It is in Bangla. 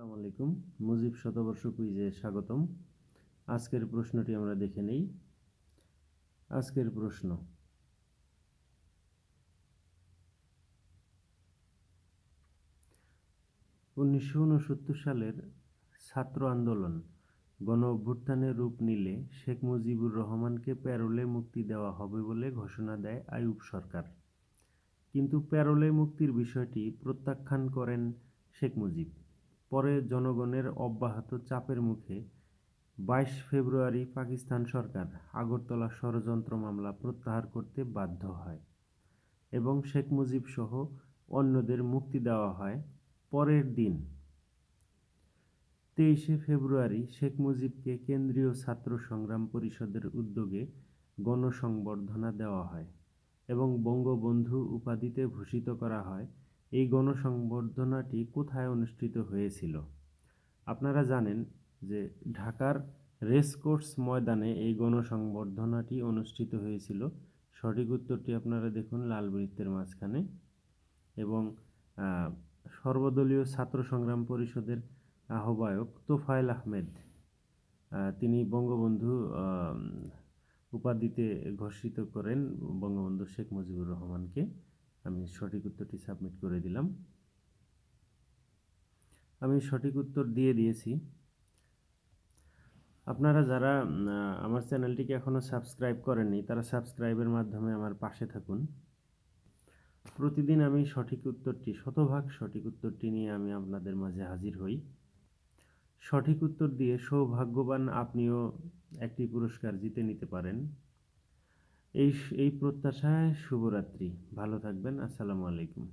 আসসালামু আলাইকুম। মুজিব শতবর্ষ কুইজে স্বাগতম। আজকের প্রশ্নটি আমরা দেখে নেই। আজকের প্রশ্ন। উনিশশো উনসত্তর সালের ছাত্র আন্দোলন, গণ অভ্যুত্থানের রূপ নিলে শেখ মুজিবুর রহমানকে প্যারোলে মুক্তি দেওয়া হবে বলে ঘোষণা দেয় আইয়ুব সরকার। কিন্তু প্যারোলে মুক্তির বিষয়টি প্রত্যাখ্যান করেন শেখ মুজিব। পরে জনগণের অব্যাহত চাপের মুখে বাইশ ফেব্রুয়ারি পাকিস্তান সরকার আগরতলা ষড়যন্ত্র মামলা প্রত্যাহার করতে বাধ্য হয় এবং শেখ মুজিব সহ অন্যদের মুক্তি দেওয়া হয় পরের দিন। তেইশে ফেব্রুয়ারি শেখ মুজিবকে কেন্দ্রীয় ছাত্র সংগ্রাম পরিষদের উদ্যোগে গণসংবর্ধনা দেওয়া হয় এবং বঙ্গবন্ধু উপাধিতে ভূষিত করা হয় এই গণসংবর্ধনাটি কোথায় অনুষ্ঠিত হয়েছিল? আপনারা জানেন যে ঢাকার রেসকোর্স ময়দানে এই গণসংবর্ধনাটি অনুষ্ঠিত হয়েছিল। সঠিক উত্তরটি আপনারা দেখুন লাল বৃত্তের মাঝখানে এবং সর্বদলীয় ছাত্র সংগ্রাম পরিষদের আহ্বায়ক তোফায়েল আহমেদ তিনি বঙ্গবন্ধু উপাধিতে ঘোষিত করেন বঙ্গবন্ধু শেখ মুজিবুর রহমানকে। আমি সঠিক উত্তরটি সাবমিট করে দিলাম। আমি সঠিক উত্তর দিয়ে দিয়েছি। আপনারা যারা আমার চ্যানেলটিকে এখনও সাবস্ক্রাইব করেননি, তারা সাবস্ক্রাইবের মাধ্যমে আমার পাশে থাকুন। প্রতিদিন আমি সঠিক উত্তরটি, শতভাগ সঠিক উত্তরটি নিয়ে আমি আপনাদের মাঝে হাজির হই। সঠিক উত্তর দিয়ে সৌভাগ্যবান আপনিও একটি পুরস্কার জিতে নিতে পারেন। এই এই প্রত্যাশায় শুভরাত্রি। ভালো থাকবেন। আসসালামু আলাইকুম।